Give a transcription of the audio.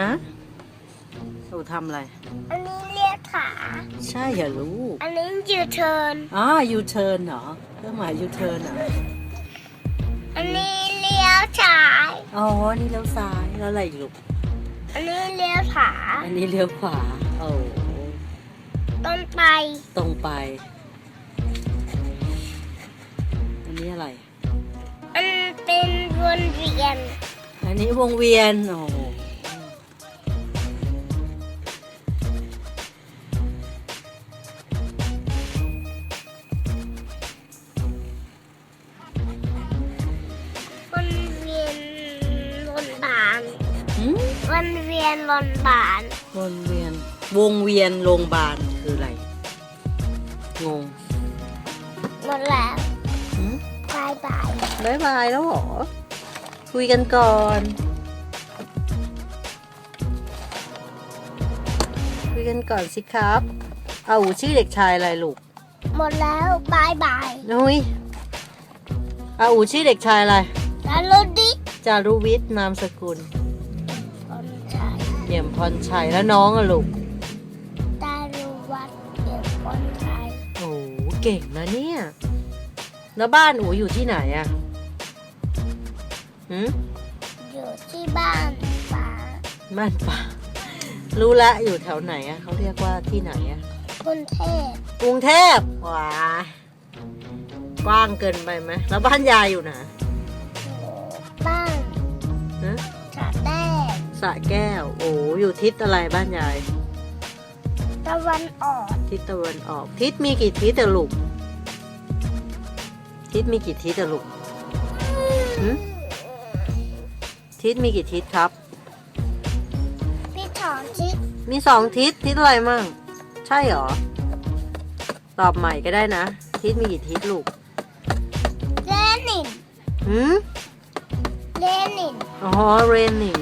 ฮะหนูทำอะไร อันนี้เรียกขา ใช่เหรอลูกอันนี้ยูเทิร์น อ๋อยูเทิร์นเหรอเครื่องหมายยูเทิร์นเหรออันนี้เลี้ยวซ้าย อ๋อนี่เลี้ยวซ้ายแล้วอะไรอีกลูกอันนี้เลี้ยวขวา อันนี้เลี้ยวขวาโอ้ต้นไป ตรงไป อันนี้อะไร อันเป็นวนเวียน อันนี้วงเวียนโอ้ วนเวียนวนบานวนเวียน วงเวียนโรงพยาบาลคืออะไร งงหมดแล้วหืมบายบายบายบายแล้วเหรอ คุยกันก่อน คุยกันก่อนสิครับ เอาชื่อเด็กชายอะไรลูกหมดแล้วบายบายนุ้ยเอาอูชื่อเด็กชายอะไรแล้วรถดิ จารุวิทย์นามสกุลคนชาย เยี่ยมพรชัยแล้วน้องอะลูกดารุวัดเกี่ยวคนชายโอ้โหเก่งนะเนี่ย แล้วบ้านอูอยู่ที่ไหนอะหืมอยู่ที่บ้านป่าบ้านป่ารู้ละอยู่แถวไหนอะเขาเรียกว่าที่ไหนอะกรุงเทพกรุงเทพว้ากว้างเกินไปไหมแล้วบ้านยายอยู่ไหน ระแก้ว โอ้อยู่ทิศอะไรบ้านยาย ตะวันออก ทิศตะวันออก ทิศมีกี่ทิศแต่ลูก ทิศมีกี่ทิศแต่ลูกหึทิศมีกี่ทิศครับพี่ถอนชิดมีสองทิศทิศอะไรมั่ง ใช่เหรอ ตอบใหม่ก็ได้นะ ทิศมีกี่ทิศลูก เลนิน หืมเลนิน อ๋อ เรนนิง